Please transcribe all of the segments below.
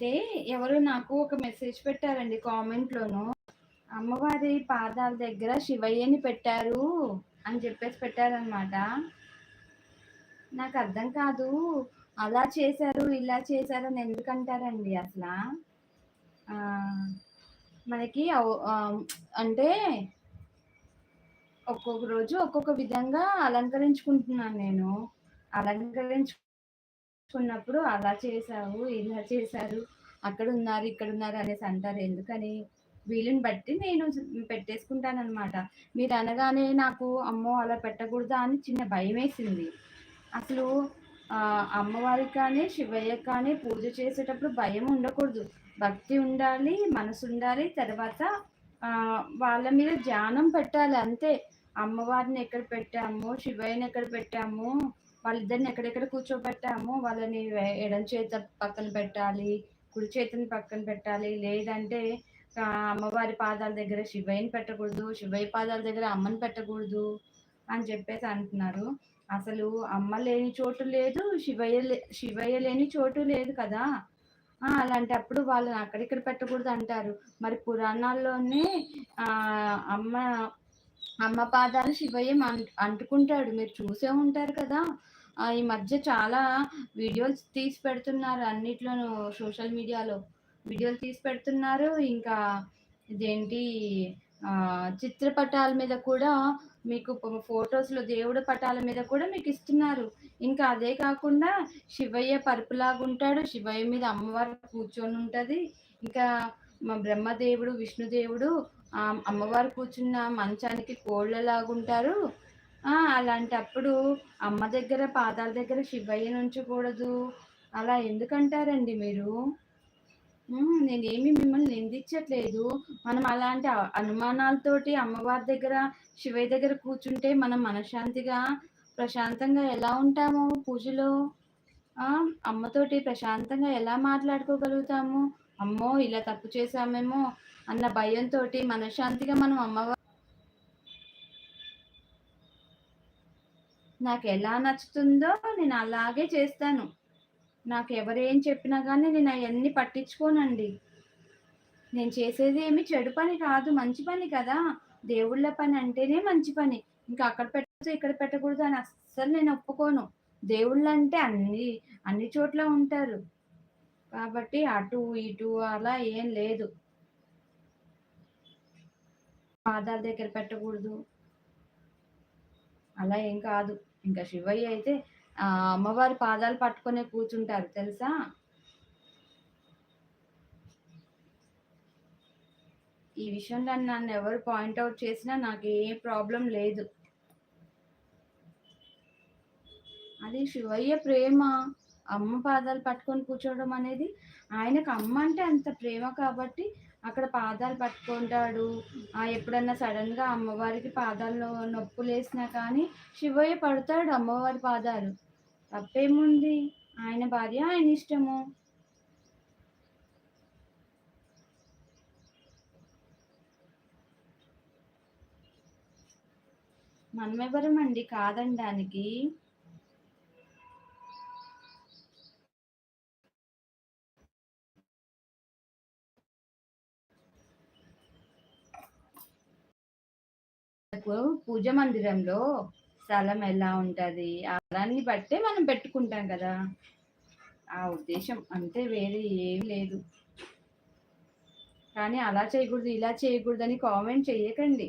అయితే ఎవరు నాకు ఒక మెసేజ్ పెట్టారండి కామెంట్‌లోను. అమ్మవారి పాదాల దగ్గర శివయ్యని పెట్టారు అని చెప్పేసి పెట్టారనమాట. నాకు అర్థం కాదు. అలా చేశారు, ఇలా చేశారు అని ఎందుకంటారండి అసలు మనకి అంటే ఒక్కొక్క రోజు ఒక్కొక్క విధంగా అలంకరించుకుంటున్నాను నేను. అలంకరించుకున్నప్పుడు అలా చేశావు, ఇలా చేశారు, అక్కడున్నారు, ఇక్కడున్నారు అనేసి అంటారు. ఎందుకని? వీలుని బట్టి నేను పెట్టేసుకుంటానమాట మీరు అనగానే నాకు అమ్మో! అలా పెట్టకూడదా అని చిన్న భయమేసింది. అసలు అమ్మవారి అమ్మవారికి కానీ, శివయ్య కానీ పూజ చేసేటప్పుడు భయం ఉండకూడదు. భక్తి ఉండాలి, మనసుండాలి. తర్వాత వాళ్ళ మీద ధ్యానం పెట్టాలి అంతే. అమ్మవారిని ఎక్కడ పెట్టాము, శివయ్యని ఎక్కడ పెట్టాము, వాళ్ళిద్దరిని ఎక్కడెక్కడ కూర్చోబెట్టామో వాళ్ళని ఎడం ఎడమ చేత పక్కన పెట్టాలి, కుడి చేతిని పక్కన పెట్టాలి. లేదంటే అమ్మవారి పాదాల దగ్గర శివయ్యని పెట్టకూడదు, శివయ్య పాదాల దగ్గర అమ్మని పెట్టకూడదు అని చెప్పేసి అంటున్నారు. అసలు అమ్మ లేని చోటు లేదు, శివయ్య లే శివయ్య లేని చోటు లేదు కదా! అలాంటప్పుడు వాళ్ళని అక్కడిక్కడ పెట్టకూడదు అంటారు. మరి పురాణాల్లోనే అమ్మ అమ్మ పాదాలు శివయ్య అంటుకుంటాడు. మీరు చూసే ఉంటారు కదా! ఈ మధ్య చాలా వీడియోస్ తీసి పెడుతున్నారు అన్నిట్లోనూ సోషల్ మీడియాలో. వీడియోలు తీసి పెడుతున్నారు. ఇంకా ఇదేంటి చిత్రపటాల మీద కూడా మీకు ఫొటోస్లో దేవుడు పటాల మీద కూడా మీకు ఇస్తున్నారు ఇంకా అదే కాకుండా శివయ్య పరుపులాగా ఉంటాడు శివయ్య మీద అమ్మవారు కూర్చొని ఉంటుంది ఇంకా మా బ్రహ్మదేవుడు, విష్ణుదేవుడు అమ్మవారు కూర్చున్న మంచానికి కోళ్ళలాగుంటారు. అలాంటప్పుడు అమ్మ దగ్గర పాదాల దగ్గర శివయ్యనుంచకూడదు. అలా ఎందుకంటారండి మీరు? నేనేమి మిమ్మల్ని నిందించట్లేదు. మనం అలాంటి అనుమానాలతోటి అమ్మవారి దగ్గర, శివయ్య దగ్గర కూర్చుంటే మనం మనశ్శాంతిగా, ప్రశాంతంగా ఎలా ఉంటాము పూజలో? అమ్మతోటి ప్రశాంతంగా ఎలా మాట్లాడుకోగలుగుతాము? అమ్మో! ఇలా తప్పు చేశామేమో అన్న భయంతో మనశ్శాంతిగా మనం అమ్మవారి నాకు ఎలా నచ్చుతుందో నేను అలాగే చేస్తాను. నాకు ఎవరేం చెప్పినా కానీ నేను అవన్నీ పట్టించుకోనండి. నేను చేసేది ఏమి చెడు పని కాదు. మంచి పని కదా! దేవుళ్ళ పని అంటేనే మంచి పని. ఇంకా అక్కడ పెట్టదు ఇక్కడ పెట్టకూడదు అని అస్సలు నేను ఒప్పుకోను. దేవుళ్ళు అంటే అన్ని అన్ని చోట్ల ఉంటారు. కాబట్టి అటు, ఇటు అలా ఏం లేదు. పాదాల దగ్గర పెట్టకూడదు. అలా ఏం కాదు. ఇంకా శివయ్య అయితే అమ్మవారి పాదాలు పట్టుకొనే కూర్చుంటారు తెలుసా? ఈ విషయంలో నన్ను పాయింట్ పాయింట్అవుట్ చేసినా నాకు ఏ ప్రాబ్లం లేదు. అది శివయ్య ప్రేమ. అమ్మ పాదాలు పట్టుకొని కూర్చోవడం అనేది ఆయనకు అమ్మ అంటే అంత ప్రేమ కాబట్టి అక్కడ పాదాలు పట్టుకుంటాడు. ఆ ఎప్పుడన్నా సడన్గా అమ్మవారికి పాదాల్లో నొప్పులేసినా కానీ శివయ్య పడతాడు అమ్మవారి పాదాలు. తప్పేముంది? ఆయన భార్య ఆయన ఇష్టము. మనమెవరమండి కాదనడానికి? మనకు పూజ మందిరంలో స్థలం ఎలా ఉంటుంది ఆ బట్టే మనం పెట్టుకుంటాం కదా! ఆ ఉద్దేశం అంతే వేరే ఏం లేదు. కానీ అలా చేయకూడదు, ఇలా చేయకూడదు అని కామెంట్ చేయకండి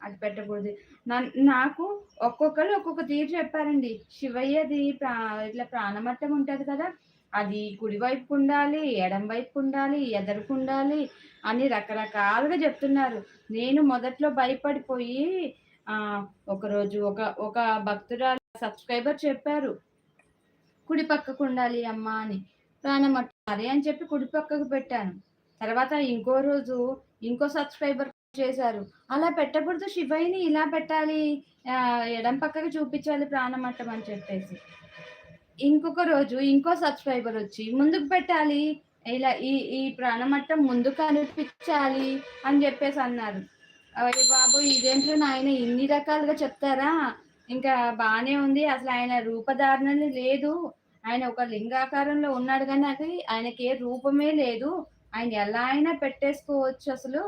అది పెట్టకూడదు. నన్ నాకు ఒక్కొక్కరు ఒక్కొక్క తీరు చెప్పారండి. శివయ్యది ప్రా ఇట్లా ప్రాణమట్టం ఉంటుంది కదా! అది కుడి ఎడం ఎడమ వైపుకుండాలి, ఎదరుకుండాలి అని రకరకాలుగా చెప్తున్నారు. నేను మొదట్లో భయపడిపోయి ఒకరోజు ఒక ఒక భక్తురాలు సబ్‌స్క్రైబర్ చెప్పారు. కుడి పక్కకుండాలి అమ్మా అని. ప్రాణమట్టం సరే అని చెప్పి కుడి పక్కకు పెట్టాను. తర్వాత ఇంకో రోజు ఇంకో సబ్‌స్క్రైబర్ చేశారు. అలా పెట్టకూడదు శివయ్యని ఇలా పెట్టాలి. ఎడం పక్కకు పక్కకి చూపించాలి ప్రాణమట్టం అని చెప్పేసి. ఇంకొక రోజు ఇంకో సబ్‌స్క్రైబర్ వచ్చి ముందుకు పెట్టాలి. ఇలా ఈ ఈ ప్రాణమట్టం ముందు కనిపించాలి అని చెప్పేసి అన్నారు. అరే బాబు ఇదేంట్రా నాయన ఇన్ని రకాలుగా చెప్తారా? ఇంకా బాగానే ఉంది. అసలు ఆయన రూపధారణ లేదు. ఆయన ఒక లింగాకారంలో ఉన్నాడు కానీ అది ఆయనకి ఏ రూపమే లేదు ఆయన ఎలా అయినా పెట్టేసుకోవచ్చు అసలు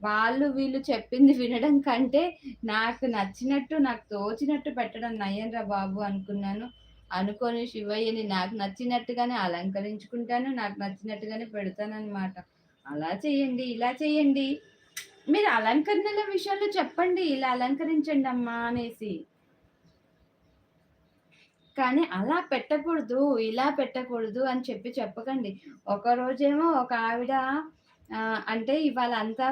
వాళ్ళు వీళ్ళు చెప్పింది వినడం కంటే నాకు నచ్చినట్టు నాకు తోచినట్టు పెట్టడం నయ్యంరా బాబు అనుకున్నాను అనుకొని శివయ్యని నాకు నచ్చినట్టుగానే అలంకరించుకుంటాను నాకు నచ్చినట్టుగానే పెడతాను అలా చేయండి ఇలా చేయండి. మీరు అలంకరణల విషయాలు చెప్పండి ఇలా అలంకరించండి అమ్మా అనేసి. కానీ అలా పెట్టకూడదు ఇలా పెట్టకూడదు అని చెప్పి చెప్పకండి. ఒక రోజేమో ఒక ఆవిడ అంటే ఇవాళ అంతా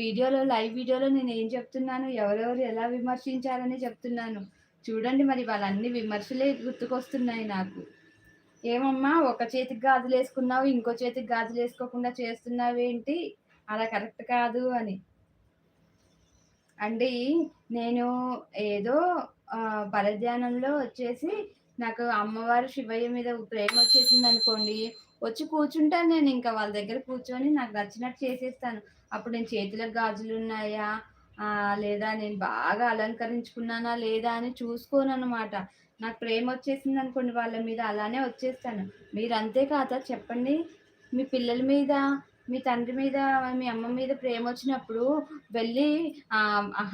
వీడియోలో లైవ్ వీడియోలో నేను ఏం చెప్తున్నాను ఎవరెవరు ఎలా విమర్శించారని చెప్తున్నాను. చూడండి మరి వాళ్ళన్ని విమర్శలే గుర్తుకొస్తున్నాయి నాకు. ఏమమ్మా ఒక చేతికి గాజులు వేసుకున్నావు ఇంకో చేతికి గాజులు వేసుకోకుండా చేస్తున్నావు ఏంటి? అలా కరెక్ట్ కాదు అని. అండి నేను ఏదో పరధ్యానంలో వచ్చేసి నాకు అమ్మవారు శివయ్య మీద ప్రేమ వచ్చేసింది అనుకోండి వచ్చి కూర్చుంటాను నేను ఇంకా వాళ్ళ దగ్గర కూర్చొని నాకు నచ్చినట్టు చేసేస్తాను. అప్పుడు నేను చేతిలో గాజులు ఉన్నాయా? లేదా నేను బాగా అలంకరించుకున్నానా లేదా అని చూసుకోను అనమాట నాకు ప్రేమ వచ్చేసింది అనుకోండి వాళ్ళ మీద అలానే వచ్చేస్తాను. మీరు అంతే కాదా? చెప్పండి. మీ పిల్లల మీద మీ తండ్రి మీద మీ అమ్మ మీద ప్రేమ వచ్చినప్పుడు వెళ్ళి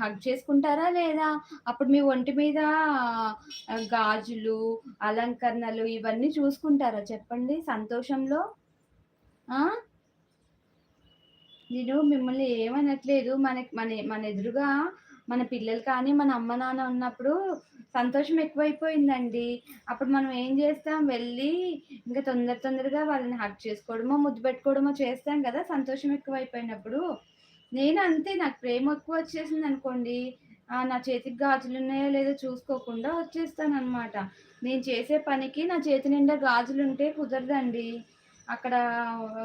హగ్ చేసుకుంటారా లేదా? అప్పుడు మీ ఒంటి మీద గాజులు అలంకరణలు ఇవన్నీ చూసుకుంటారా? చెప్పండి. సంతోషంలో? నేను మిమ్మల్ని ఏమనట్లేదు. మన మన మన ఎదురుగా మన పిల్లలు కానీ మన అమ్మ నాన్న ఉన్నప్పుడు సంతోషం ఎక్కువైపోయిందండి. అప్పుడు మనం ఏం చేస్తాం? వెళ్ళి ఇంకా తొందర తొందరగా వాళ్ళని హక్ చేసుకోవడమో ముద్దు పెట్టుకోవడమో చేస్తాం కదా సంతోషం ఎక్కువైపోయినప్పుడు. నేను అంతే నాకు ప్రేమ ఎక్కువ వచ్చేసింది అనుకోండి. నా చేతికి గాజులు ఉన్నాయో లేదో చూసుకోకుండా వచ్చేస్తాను అనమాట నేను చేసే పనికి నా చేతి నిండా గాజులు ఉంటే కుదరదండి. అక్కడ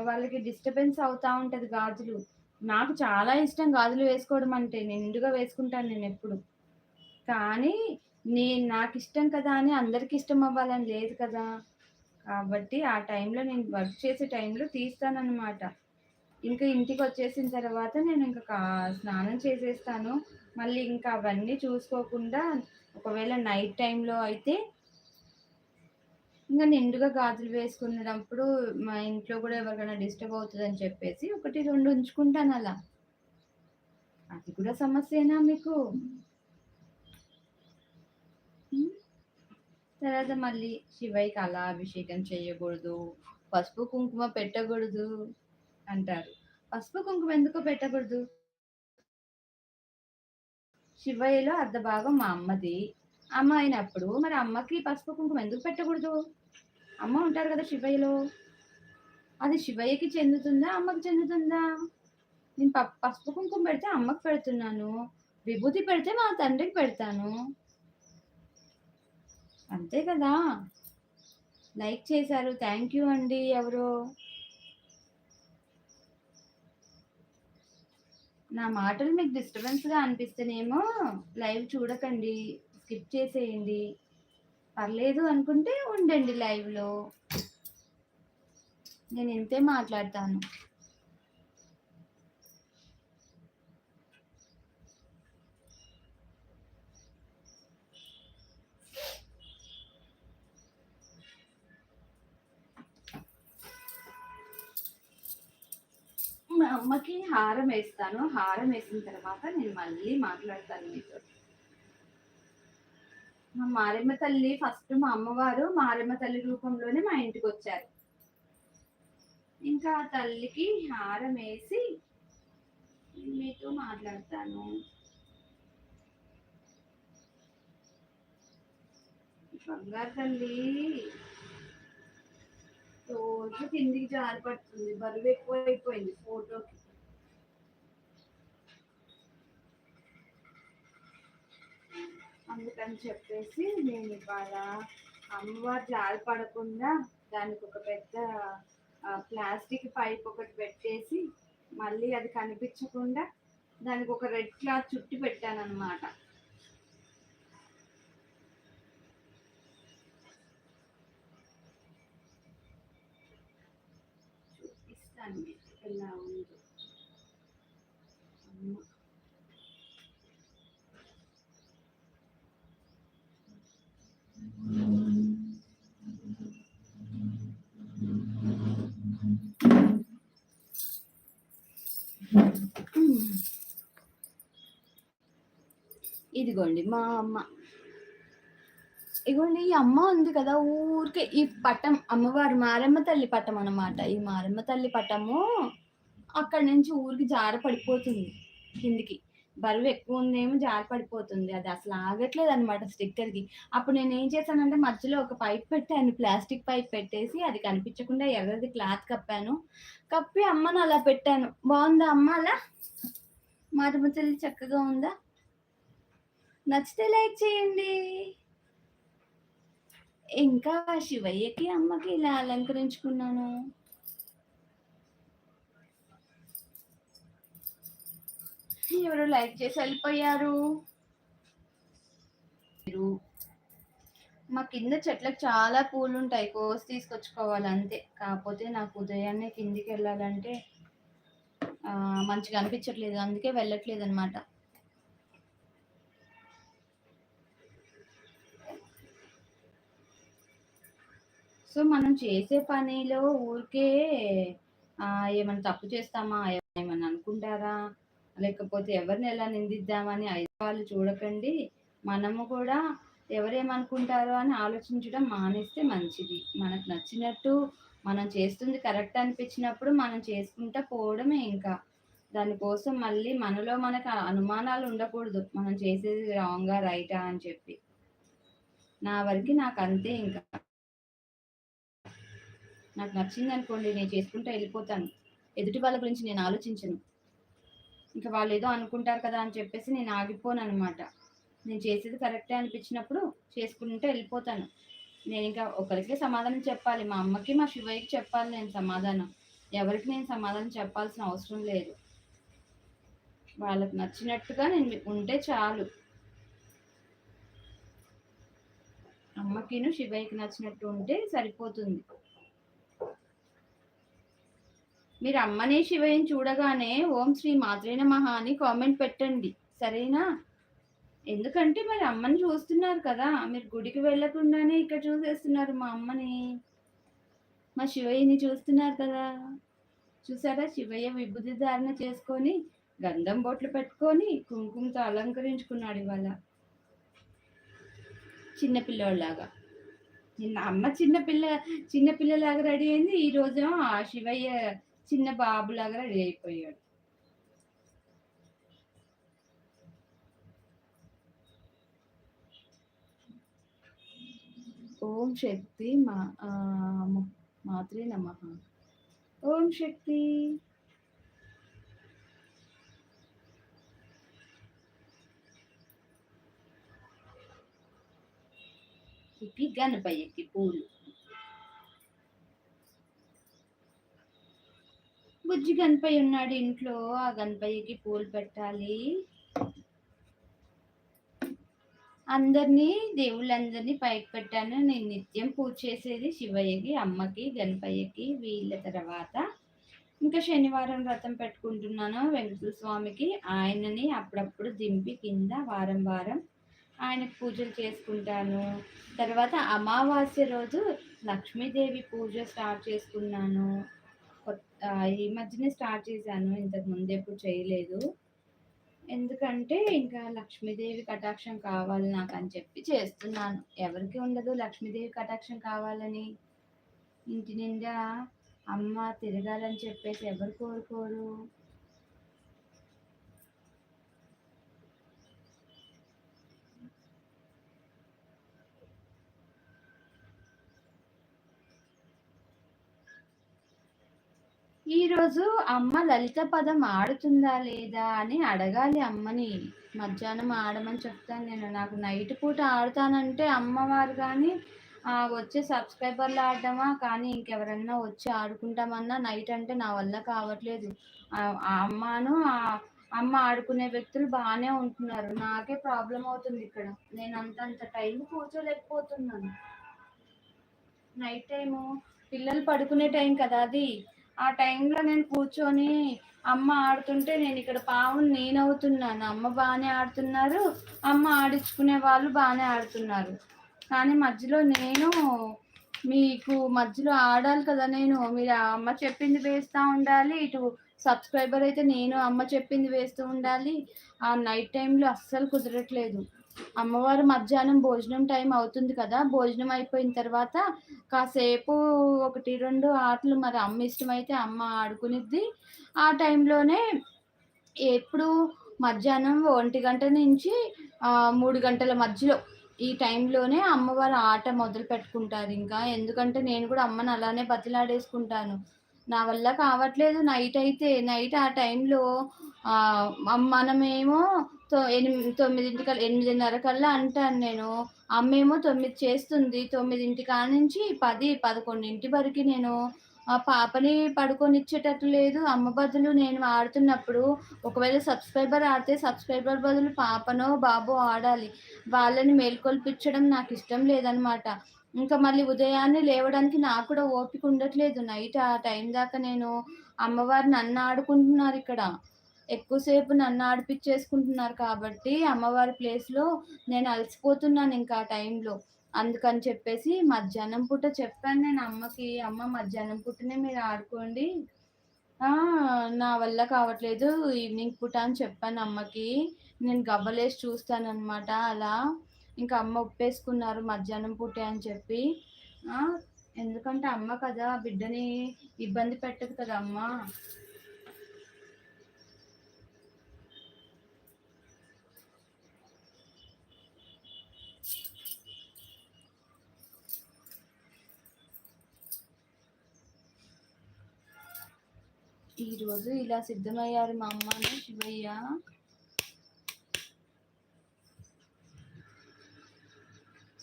వాళ్ళకి డిస్టర్బెన్స్ అవుతూ ఉంటుంది గాజులు. నాకు చాలా ఇష్టం గాజులు వేసుకోవడం అంటే. నిండుగా వేసుకుంటాను నేను ఎప్పుడు. కానీ నేను నాకు ఇష్టం కదా అని అందరికి ఇష్టం అవ్వాలని లేదు కదా. కాబట్టి ఆ టైంలో నేను వర్క్ చేసే టైంలో తీస్తానన్నమాట. ఇంకా ఇంటికి వచ్చేసిన తర్వాత నేను ఇంకా స్నానం చేసేస్తాను. మళ్ళీ ఇంకా అవన్నీ చూసుకోకుండా ఒకవేళ నైట్ టైంలో అయితే ఇంకా నిండుగా గాజులు వేసుకునేటప్పుడు మా ఇంట్లో కూడా ఎవరికైనా డిస్టర్బ్ అవుతుందని చెప్పేసి ఒకటి రెండు ఉంచుకుంటాను అలా. అది కూడా సమస్యనా మీకు? తర్వాత మళ్ళీ శివయ్యకి అలా అభిషేకం చేయకూడదు. పసుపు కుంకుమ పెట్టకూడదు అంటారు. పసుపు కుంకుమ ఎందుకు పెట్టకూడదు? శివయ్యలో అర్ధ భాగం మా అమ్మది. అమ్మ అయినప్పుడు మరి అమ్మకి పసుపు కుంకుమ ఎందుకు పెట్టకూడదు? అమ్మ ఉంటారు కదా శివయ్యలో. అది శివయ్యకి చెందుతుందా అమ్మకి చెందుతుందా? నేను ప పసుపు కుంకుమ పెడితే అమ్మకి పెడుతున్నాను విభూతి పెడితే మా తండ్రికి పెడతాను. అంతే కదా? లైక్ చేశారు థ్యాంక్ యూ అండి ఎవరో. నా మాటలు మీకు డిస్టర్బెన్స్గా అనిపిస్తేనేమో లైవ్ చూడకండి. స్కిప్ చేసేయండి. పర్లేదు అనుకుంటే ఉండండి లైవ్లో నేను ఇంతే మాట్లాడతాను. మా అమ్మకి హారం వేస్తాను. హారం వేసిన తర్వాత నేను మళ్ళీ మాట్లాడతాను మీతో. మా మారెమ్మ తల్లి ఫస్ట్ మా అమ్మవారు మారెమ్మ తల్లి రూపంలోనే మా ఇంటికి వచ్చారు ఇంకా తల్లికి హారం వేసి మీతో మాట్లాడతాను. బంగారు తల్లి రోజు కిందికి జారి పడుతుంది బరువు ఎక్కువ అయిపోయింది ఫోటోకి. అందుకని చెప్పేసి నేను ఇవాళ అమ్మవారు జారి పడకుండా దానికి ఒక పెద్ద ప్లాస్టిక్ పైప్ ఒకటి పెట్టేసి మళ్ళీ అది కనిపించకుండా దానికి ఒక రెడ్ క్లాత్ చుట్టి పెట్టాను చూపిస్తాను ఎలా ఉందో అమ్మ ఇదిగోండి మా అమ్మ. ఇగోండి ఈ అమ్మ ఉంది కదా ఊరికే. ఈ పట్టం అమ్మవారు మారమ్మ తల్లి పట్టం అన్నమాట. ఈ మారమ్మ తల్లి పట్టము అక్కడి నుంచి ఊరికి జార పడిపోతుంది కిందికి. బరువు ఎక్కువ ఉందేమో జార పడిపోతుంది అది అసలు ఆగట్లేదు అనమాట స్టిక్కర్కి అప్పుడు నేను ఏం చేశానంటే మధ్యలో ఒక పైప్ పెట్టాను. ప్లాస్టిక్ పైప్ పెట్టేసి అది కనిపించకుండా ఎర్రది క్లాత్ కప్పాను. కప్పి అమ్మను అలా పెట్టాను. బాగుందా అమ్మ అలా? మారమ్మ తల్లి చక్కగా ఉందా? నచ్చితే లైక్ చేయండి. ఇంకా శివయ్యకి అమ్మకి ఇలా అలంకరించుకున్నాను. ఎవరు లైక్ చేసి వెళ్ళిపోయారు. మీరు మా కింద చెట్లకు చాలా పూలు ఉంటాయి కోసి తీసుకొచ్చుకోవాలి అంతే. కాకపోతే నాకు ఉదయాన్నే కిందికి వెళ్ళాలంటే మంచిగా అనిపించట్లేదు. అందుకే వెళ్ళట్లేదు అనమాట సో మనం చేసే పనిలో ఊరికే ఏమైనా తప్పు చేస్తామా? ఏమైనా అనుకుంటారా? లేకపోతే ఎవరిని ఎలా నిందిద్దామని వాళ్ళు చూడకండి. మనము కూడా ఎవరేమనుకుంటారో అని ఆలోచించడం మానేస్తే మంచిది. మనకు నచ్చినట్టు మనం చేస్తుంది కరెక్ట్ అనిపించినప్పుడు మనం చేసుకుంటా పోవడమే ఇంకా. దానికోసం మళ్ళీ మనలో మనకు అనుమానాలు ఉండకూడదు. మనం చేసేది రాంగా రైటా అని చెప్పి. నా వరకు నాకు అంతే ఇంకా. నాకు నచ్చింది అనుకోండి నేను చేసుకుంటా వెళ్ళిపోతాను. ఎదుటి వాళ్ళ గురించి నేను ఆలోచించను. ఇంకా వాళ్ళు ఏదో అనుకుంటారు కదా అని చెప్పేసి నేను ఆగిపోను అనమాట నేను చేసేది కరెక్టే అనిపించినప్పుడు చేసుకుంటే వెళ్ళిపోతాను. నేను ఇంకా ఒకరికి సమాధానం చెప్పాలి. మా అమ్మకి మా శివయ్యకి చెప్పాలి నేను సమాధానం. ఎవరికి నేను సమాధానం చెప్పాల్సిన అవసరం లేదు. వాళ్ళకి నచ్చినట్టుగా నేను ఉంటే చాలు. అమ్మకిను శివయ్యకి నచ్చినట్టు ఉంటే సరిపోతుంది. మీరు అమ్మని శివయం చూడగానే ఓం శ్రీ మాత్రే నమః అని కామెంట్ పెట్టండి. సరేనా? ఎందుకంటే మరి అమ్మని చూస్తున్నారు కదా మీరు గుడికి వెళ్ళకుండానే ఇక్కడ చూసేస్తున్నారు మా అమ్మని. మా శివయ్యని చూస్తున్నారు కదా. చూసారా? శివయ్య విభూతి ధారణ చేసుకొని గంధం బొట్లు పెట్టుకొని కుంకుమతో అలంకరించుకున్నాడు ఇవాళ. చిన్నపిల్లోళ్ళలాగా నిన్న అమ్మ చిన్నపిల్ల చిన్నపిల్లలాగా రెడీ అయింది. ఈ రోజు ఆ శివయ్య చిన్న బాబులాగా రెడీ అయిపోయాడు. ఓం శక్తి మా ఆ, మ- మాత్రే నమ. ఓం శక్తి. ఇవి గణపయ్యకి పూలు. బుజ్జి గణపయ్య ఉన్నాడు ఇంట్లో ఆ గణపయ్యకి పూలు పెట్టాలి. అందరినీ దేవుళ్ళందరినీ పైకి పెట్టాను. నేను నిత్యం పూజ చేసేది శివయ్యకి అమ్మకి గణపయ్యకి వీళ్ళ తర్వాత. ఇంకా శనివారం వ్రతం పెట్టుకుంటున్నాను వెంకటేశ్వర స్వామికి. ఆయనని అప్పుడప్పుడు దింపి కింద వారం వారం ఆయనకు పూజలు చేసుకుంటాను. తర్వాత అమావాస్య రోజు లక్ష్మీదేవి పూజ స్టార్ట్ చేసుకున్నాను. ఈ మధ్యనే స్టార్ట్ చేశాను ఇంతకు ముందు ఎప్పుడు చేయలేదు. ఎందుకంటే ఇంకా లక్ష్మీదేవి కటాక్షం కావాలి నాకు అని చెప్పి చేస్తున్నాను. ఎవరికి ఉండదు లక్ష్మీదేవి కటాక్షం కావాలని. ఇంటి నిండా అమ్మ తిరగాలని చెప్పేసి ఎవరు కోరుకోరు. ఈరోజు అమ్మ లలిత పదం ఆడుతుందా లేదా అని అడగాలి అమ్మని. మధ్యాహ్నం ఆడమని చెప్తాను నేను. నాకు నైట్ పూట ఆడుతానంటే అమ్మవారు కానీ వచ్చే సబ్స్క్రైబర్లు ఆడడమా? కానీ ఇంకెవరన్నా వచ్చి ఆడుకుంటామన్నా నైట్ అంటే నా వల్ల కావట్లేదు. ఆ అమ్మను అమ్మ ఆడుకునే వ్యక్తులు బాగానే ఉంటున్నారు. నాకే ప్రాబ్లం అవుతుంది ఇక్కడ. నేను అంత అంత టైం కూర్చోలేకపోతున్నాను. నైట్ టైము పిల్లలు పడుకునే టైం కదా అది. ఆ టైంలో నేను కూర్చొని అమ్మ ఆడుతుంటే నేను ఇక్కడ పావును నేనవుతున్నాను. అమ్మ బాగానే ఆడుతున్నారు. అమ్మ ఆడించుకునే వాళ్ళు బాగానే ఆడుతున్నారు. కానీ మధ్యలో నేను మీకు మధ్యలో ఆడాలి కదా నేను. మీరు ఆ అమ్మ చెప్పింది వేస్తూ ఉండాలి. ఇటు సబ్స్క్రైబర్ అయితే నేను అమ్మ చెప్పింది వేస్తూ ఉండాలి. ఆ నైట్ టైంలో అస్సలు కుదరట్లేదు. అమ్మవారు మధ్యాహ్నం భోజనం టైం అవుతుంది కదా భోజనం అయిపోయిన తర్వాత కాసేపు ఒకటి రెండు ఆటలు మరి అమ్మ ఇష్టమైతే అమ్మ ఆడుకునిద్ది. ఆ టైంలోనే ఎప్పుడు మధ్యాహ్నం ఒంటి గంట నుంచి మూడు గంటల మధ్యలో ఈ టైంలోనే అమ్మవారు ఆట మొదలు పెట్టుకుంటారు ఇంకా. ఎందుకంటే నేను కూడా అమ్మని అలానే బతిలాడేసుకుంటాను. నా వల్ల కావట్లేదు. నైట్ అయితే నైట్ ఆ టైంలో మనమేమో తొ ఎనిమిది తొమ్మిదింటికల్ ఎనిమిదిన్నర కల్లా అంటాను నేను. అమ్మేమో తొమ్మిది చేస్తుంది. తొమ్మిదింటి నుంచి పది పదకొండింటి వరకు నేను. ఆ పాపని పడుకొనిచ్చేటట్టు లేదు. అమ్మ బదులు నేను ఆడుతున్నప్పుడు ఒకవేళ సబ్స్క్రైబర్ ఆడితే సబ్స్క్రైబర్ బదులు పాపనో బాబో ఆడాలి. వాళ్ళని మేల్కొల్పించడం నాకు ఇష్టం లేదనమాట ఇంకా మళ్ళీ ఉదయాన్నే లేవడానికి నాకు కూడా ఓపిక ఉండట్లేదు. నైట్ ఆ టైం దాకా నేను అమ్మవారిని నన్ను ఆడుకుంటున్నారు ఇక్కడ. ఎక్కువసేపు నన్ను ఆడిపించేసుకుంటున్నారు కాబట్టి అమ్మవారి ప్లేస్లో నేను అలసిపోతున్నాను ఇంకా ఆ టైంలో అందుకని చెప్పేసి మధ్యాహ్నం పూట చెప్పాను నేను అమ్మకి అమ్మ మధ్యాహ్నం పూటనే మీరు ఆడుకోండి. నా వల్ల కావట్లేదు ఈవినింగ్ పూట అని చెప్పాను అమ్మకి. నేను గవ్వలేసి చూస్తాను అలా. ఇంకా అమ్మ ఒప్పేసుకున్నారు మధ్యాహ్నం పూటే అని చెప్పి. ఎందుకంటే అమ్మ కదా బిడ్డని ఇబ్బంది పెట్టదు కదా అమ్మ. ఈరోజు ఇలా సిద్ధమయ్యారు మా అమ్మను శివయ్య.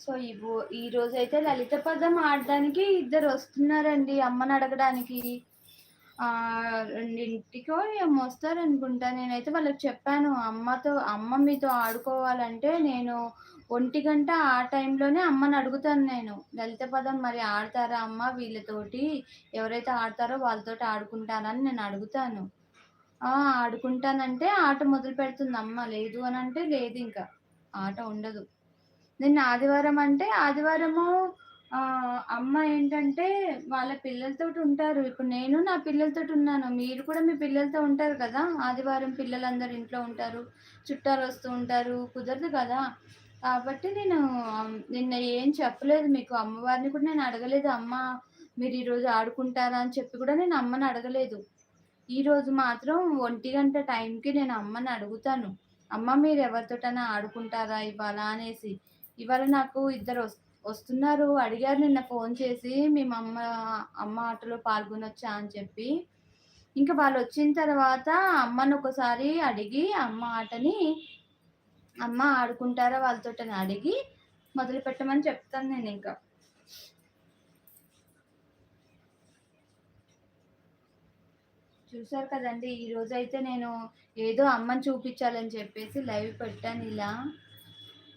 సో ఇవో ఈ రోజు అయితే లలిత పదం ఆడడానికి ఇద్దరు వస్తున్నారండి అమ్మని అడగడానికి. రెండింటికో ఏమో వస్తారనుకుంటా. నేనైతే వాళ్ళకి చెప్పాను అమ్మతో అమ్మ మీతో ఆడుకోవాలంటే నేను ఒంటి గంట ఆ టైంలోనే అమ్మని అడుగుతాను నేను. లలిత పదం మరి ఆడతారా అమ్మ వీళ్ళతోటి? ఎవరైతే ఆడతారో వాళ్ళతోటి ఆడుకుంటానని నేను అడుగుతాను. ఆడుకుంటానంటే ఆట మొదలు పెడుతుంది అమ్మ. లేదు అని అంటే లేదు ఇంకా. ఆట ఉండదు. నిన్న ఆదివారం అంటే ఆదివారము అమ్మ ఏంటంటే వాళ్ళ పిల్లలతో ఉంటారు. ఇప్పుడు నేను నా పిల్లలతో ఉన్నాను. మీరు కూడా మీ పిల్లలతో ఉంటారు కదా? ఆదివారం పిల్లలందరూ ఇంట్లో ఉంటారు. చుట్టాలు వస్తూ ఉంటారు. కుదరదు కదా? కాబట్టి నేను నిన్న ఏం చెప్పలేదు మీకు. అమ్మవారిని కూడా నేను అడగలేదు. అమ్మ మీరు ఈరోజు ఆడుకుంటారా అని చెప్పి కూడా నేను అమ్మని అడగలేదు. ఈరోజు మాత్రం ఒంటి గంట టైంకి నేను అమ్మని అడుగుతాను. అమ్మ మీరు ఎవరితోటైనా ఆడుకుంటారా ఇవాళ అనేసి. ఇవాళ నాకు ఇద్దరు వస్తున్నారు. అడిగారు నిన్న ఫోన్ చేసి మేము అమ్మ అమ్మ ఆటలో పాల్గొనొచ్చా? అని చెప్పి. ఇంకా వాళ్ళు వచ్చిన తర్వాత అమ్మను ఒకసారి అడిగి అమ్మ ఆటని అమ్మ ఆడుకుంటారా వాళ్ళతో అడిగి మొదలు పెట్టమని చెప్తాను నేను ఇంకా. చూసారు కదండి ఈరోజు అయితే నేను ఏదో అమ్మని చూపించాలని చెప్పేసి లైవ్ పెట్టాను ఇలా.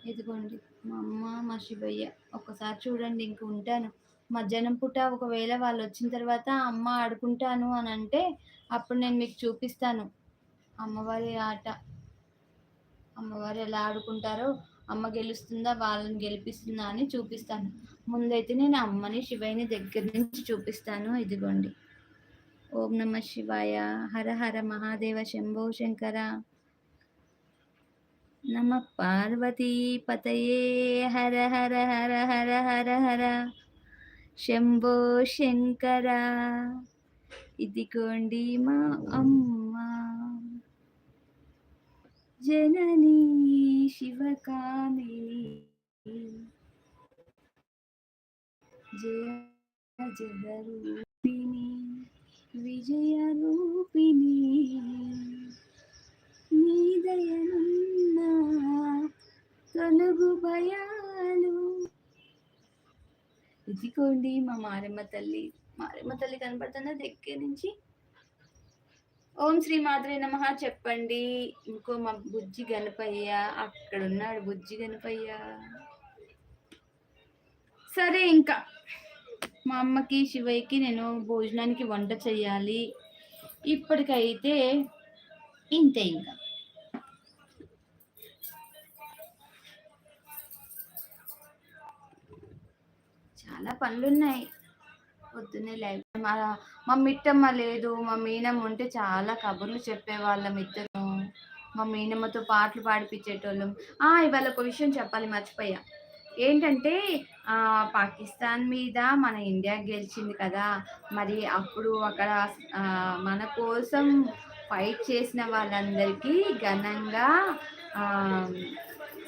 ఇదిగోండి మా అమ్మ మా శివయ్య ఒకసారి చూడండి ఇంక ఉంటాను. మధ్యాహ్నం పూట ఒకవేళ వాళ్ళు వచ్చిన తర్వాత అమ్మ ఆడుకుంటాను అని అంటే అప్పుడు నేను మీకు చూపిస్తాను. అమ్మవారి ఆట. అమ్మవారు ఎలా ఆడుకుంటారో అమ్మ గెలుస్తుందా వాళ్ళని గెలిపిస్తుందా అని చూపిస్తాను. ముందైతే నేను అమ్మని శివయ్యని దగ్గర నుంచి చూపిస్తాను ఇదిగోండి. ఓం నమ శివాయ. హర హర మహాదేవ శంభో శంకర. నమ పార్వతీ పతయే. హర హర హర హర హర హర. శంభో శంకర. ఇదిగోండి మా అమ్మ. జననీ శివకామిని. జయ జగరూపిణి విజయరూపిణి. నీదయనున్న తొలగు భయాలు. ఇదిగోండి మా మారమ్మ తల్లి. మారమ్మ తల్లి కనపడుతున్న దగ్గర నుంచి ఓం శ్రీ మాత్రే నమ చెప్పండి. ఇంకో మా బుజ్జి గణపయ్య అక్కడ ఉన్నాడు బుజ్జి గణపయ్య. సరే ఇంకా. మా అమ్మకి శివయ్యకి నేను భోజనానికి వంట చేయాలి ఇప్పటికైతే ఇంతే ఇంకా. చాలా పనులున్నాయి. పొద్దున్నే లైవ్ మా మా మిట్టమ్మ లేదు మా మీనమ్మ ఉంటే చాలా కబుర్లు చెప్పేవాళ్ళం ఇద్దరు మా మీనమ్మతో పాటలు పాడిపించేటోళ్ళం ఆ ఇవాళ ఒక విషయం చెప్పాలి మర్చిపోయా. ఏంటంటే పాకిస్తాన్ మీద మన ఇండియా గెలిచింది కదా మరి అప్పుడు అక్కడ మన కోసం ఫైట్ చేసిన వాళ్ళందరికీ ఘనంగా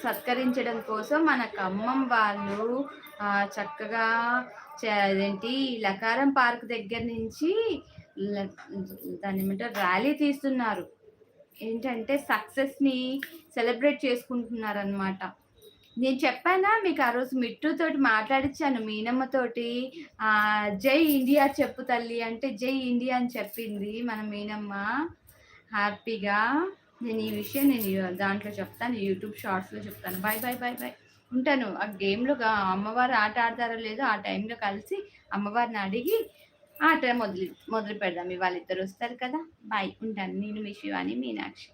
సత్కరించడం కోసం మన ఖమ్మం వాళ్ళు చక్కగా అదేంటి లకారం పార్క్ దగ్గర నుంచి ల- ఏమంటారు ర్యాలీ తీస్తున్నారు. ఏంటంటే సక్సెస్ని సెలబ్రేట్ చేసుకుంటున్నారు అనమాట నేను చెప్పానా మీకు ఆ రోజు మిట్టుతోటి మాట్లాడించాను మీనమ్మతోటి జై ఇండియా చెప్పు తల్లి అంటే జై ఇండియా అని చెప్పింది మన మీనమ్మ. హ్యాపీగా. నేను ఈ విషయం నేను దాంట్లో చెప్తాను యూట్యూబ్ షార్ట్స్లో చెప్తాను. Bye bye bye bye. ఉంటాను ఆ గేమ్లో అమ్మవారు ఆట ఆడతారో లేదో ఆ టైంలో కలిసి అమ్మవారిని అడిగి ఆట మొదలు మొదలు పెడదాం. ఇవాళ ఇద్దరు వస్తారు కదా. బాయ్. ఉంటాను. నేను మీ శివాని మీనాక్షి.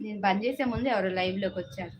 నేను బంద్ చేసే ముందు ఎవరో లైవ్లోకి వచ్చారు.